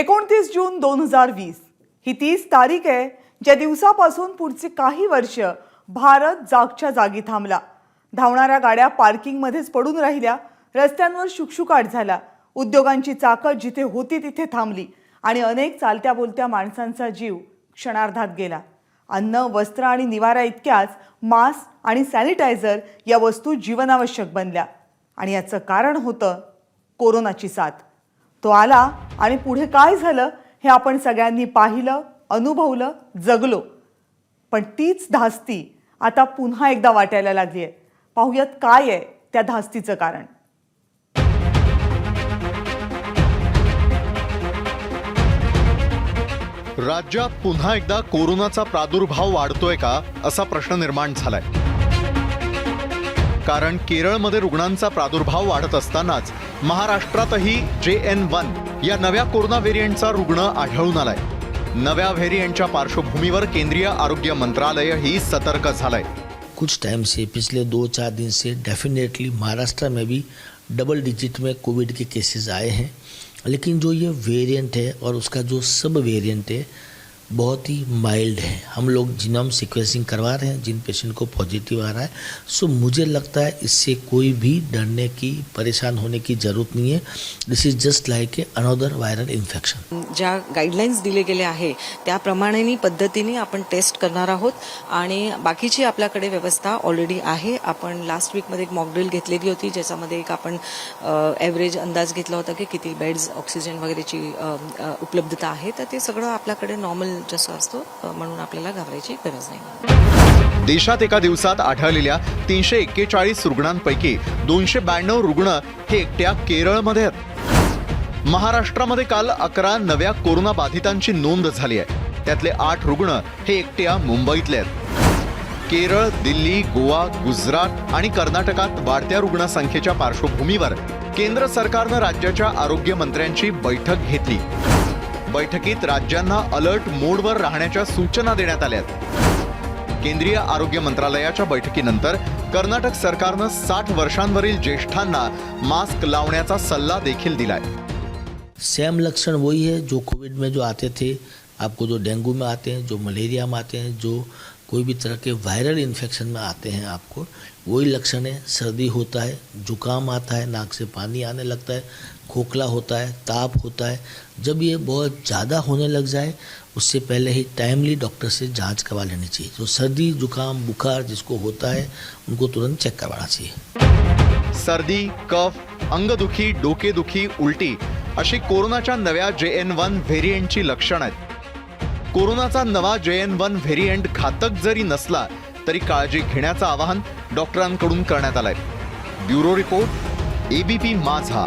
एकोणतीस जून दोन हजार वीस. ही तीच तारीख आहे ज्या दिवसापासून पुढचे काही वर्ष भारत जागच्या जागी थांबला. धावणाऱ्या गाड्या पार्किंगमध्येच पडून राहिल्या रस्त्यांवर शुकशुकाट झाला. उद्योगांची चाकं जिथे होती तिथे थांबली आणि अनेक चालत्या बोलत्या माणसांचा जीव क्षणार्धात गेला. अन्न वस्त्र आणि निवारा इतक्याच मास्क आणि सॅनिटायझर या वस्तू जीवनावश्यक बनल्या. आणि याचं कारण होतं कोरोनाची साथ. तो आला आणि पुढे काय झालं हे आपण सगळ्यांनी पाहिलं अनुभवलं जगलो. पण तीच धास्ती आता पुन्हा एकदा वाटायला लागली आहे पाहूयात काय आहे त्या धास्तीचं कारण. राज्यात पुन्हा एकदा कोरोनाचा प्रादुर्भाव वाढतोय का असा प्रश्न निर्माण झालाय. कारण केरळमध्ये रुग्णांचा प्रादुर्भाव वाढत असतानाच महाराष्ट्रातही जे एन वन या नव्या कोरोना व्हेरियंटचा रुग्ण आढळून आलाय. नव्या व्हेरियंटच्या पार्श्वभूमीवर केंद्रीय आरोग्य मंत्रालयही सतर्क झालंय. कुछ टाइम से पिछले दो चार दिन से डेफिनेटली महाराष्ट्र में भी डबल डिजिट में कोविड के केसेस आए हैं। लेकिन जो ये वेरिएंट है और उसका जो सब वेरिएंट है बहुत ही माइल्ड है। हम लोग जीनोम सिक्वेंसिंग करवा रहे हैं जिन पेशेंट को पॉजिटिव आ रहा है। सो मुझे लगता है इससे कोई भी डरने की परेशान होने की ज़रूरत नहीं है। This is just like a another viral infection ज्या गाईडलाईन्स दिले गेले आहे त्याप्रमाणे पद्धतीने आपण टेस्ट करणार आहोत. आणि बाकीची आपल्याकडे व्यवस्था ऑलरेडी आहे. आपण लास्ट वीकमध्ये एक मॉकड्रिल घेतलेली होती ज्याच्यामध्ये एक आपण ॲव्हरेज अंदाज घेतला होता की किती बेड्स ऑक्सिजन वगैरेची उपलब्धता आहे. तर ते सगळं आपल्याकडे नॉर्मल जसं असतो म्हणून आपल्याला घाबरायची गरज नाही. देशात एका दिवसात आढळलेल्या तीनशे एक्केचाळीस रुग्णांपैकी दोनशे ब्याण्णव रुग्ण हे एकट्या केरळमध्ये आहेत. महाराष्ट्रामध्ये काल अकरा नव्या कोरोना बाधितांची नोंद झाली आहे. त्यातले आठ रुग्ण हे एकट्या मुंबईतले आहेत. केरळ दिल्ली गोवा गुजरात आणि कर्नाटकात वाढत्या रुग्णसंख्येच्या पार्श्वभूमीवर केंद्र सरकारनं राज्याच्या आरोग्य मंत्र्यांची बैठक घेतली. बैठकीत राज्यांना अलर्ट मोडवर राहण्याच्या सूचना देण्यात आल्या आहेत. केंद्रीय आरोग्य मंत्रालयाच्या बैठकीनंतर कर्नाटक सरकारनं साठ वर्षांवरील ज्येष्ठांना मास्क लावण्याचा सल्ला देखील दिलाय. सेम लक्षण वही है जो कोविड में जो आते थे आपको जो डेंगू में आते हैं जो मलेरिया में आते हैं जो कोई भी तरह के वायरल इन्फेक्शन में आते हैं आपको वही लक्षण है सर्दी होता है जुकाम आता है नाक से पानी आने लगता है खोखला होता है ताप होता है। जब ये बहुत ज़्यादा होने लग जाए उससे पहले ही टाइमली डॉक्टर से जांच करवा लेनी चाहिए। जो सर्दी जुकाम बुखार जिसको होता है उनको तुरंत चेक करवाना चाहिए। सर्दी कफ अंगदुखी डोकेदुखी उलटी अशी कोरोनाच्या नव्या जे एन वन व्हेरियंटची लक्षणं आहेत. कोरोनाचा नवा जे एन वन व्हेरियंट घातक जरी नसला तरी काळजी घेण्याचं आवाहन डॉक्टरांकडून करण्यात आलंय. Bureau report ABP Majha.